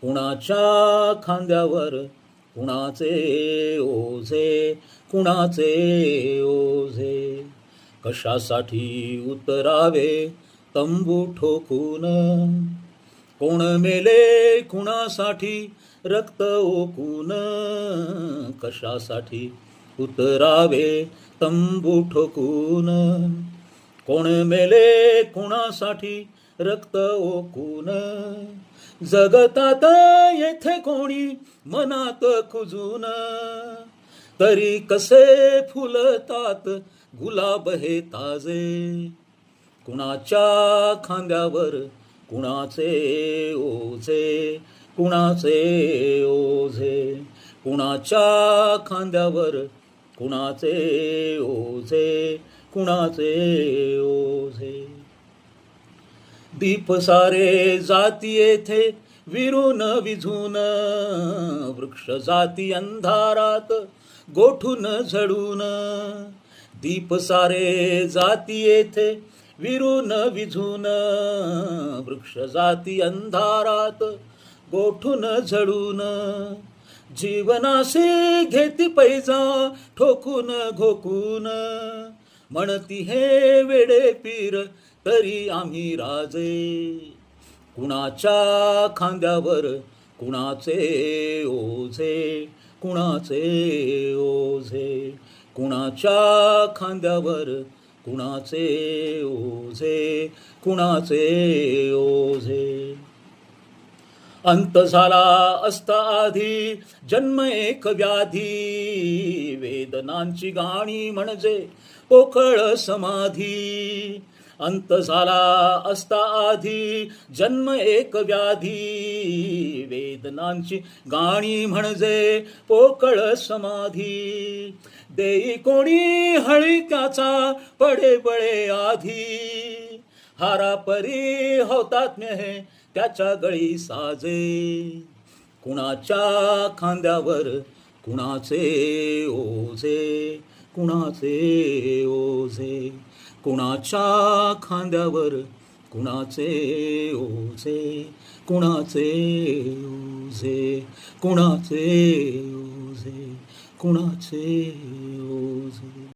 कुणाच्या खांद्यावर कुणाचे ओझे कुणाचे ओझे? कशासाठी उतरावे तंबू ठोकून? कोण मेले कुणासाठी रक्त ओकून? कशासाठी उतरावे तंबू ठोकून? कोण मेले कुणासाठी रक्त ओकून? जगतात येथे कोणी मनात खुजून तरी कसे फुलतात गुलाब हे ताजे? कुणाच्या खांद्यावर कुणाचे ओझे? कुणाचे ओझे? कुणाच्या खांद्यावर कुणाचे ओझे? कुणाचे ओझे? दीप सारे जाती येथे विरून विझून वृक्ष जाती अंधारात गोठून झडून. दीप सारे जाती येथे विरून विझून वृक्ष जाती अंधारात गोठून झडून. जीवनाशी घेती पैजा ठोकून घोकून. म्हणती हे वेडे पीर तरी आम्ही राजे. कुणाच्या खांद्यावर कुणाचे ओझे? कुणाचे ओझे? कुणाच्या खांद्यावर कुणाचे ओझे? कुणाचे ओझे? अंत झाला असता आधी जन्म एक व्याधी. वेदनांची गाणी म्हणजे पोकळ समाधी. अंत झाला असता आधी जन्म एक व्याधी. वेदनांची गाणी म्हणजे पोकळ समाधी. देई कोणी हळी त्याचा पडे बळे आधी. हारापरी होतात्म्य हे त्याच्या गळी साजे. कुणाच्या खांद्यावर कुणाचे ओझे कुणाचे ओझे. कुणाच्या खांद्यावर कुणाचे ओझे कुणाचे ओझे कुणाचे ओझे कुणाचे ओझे.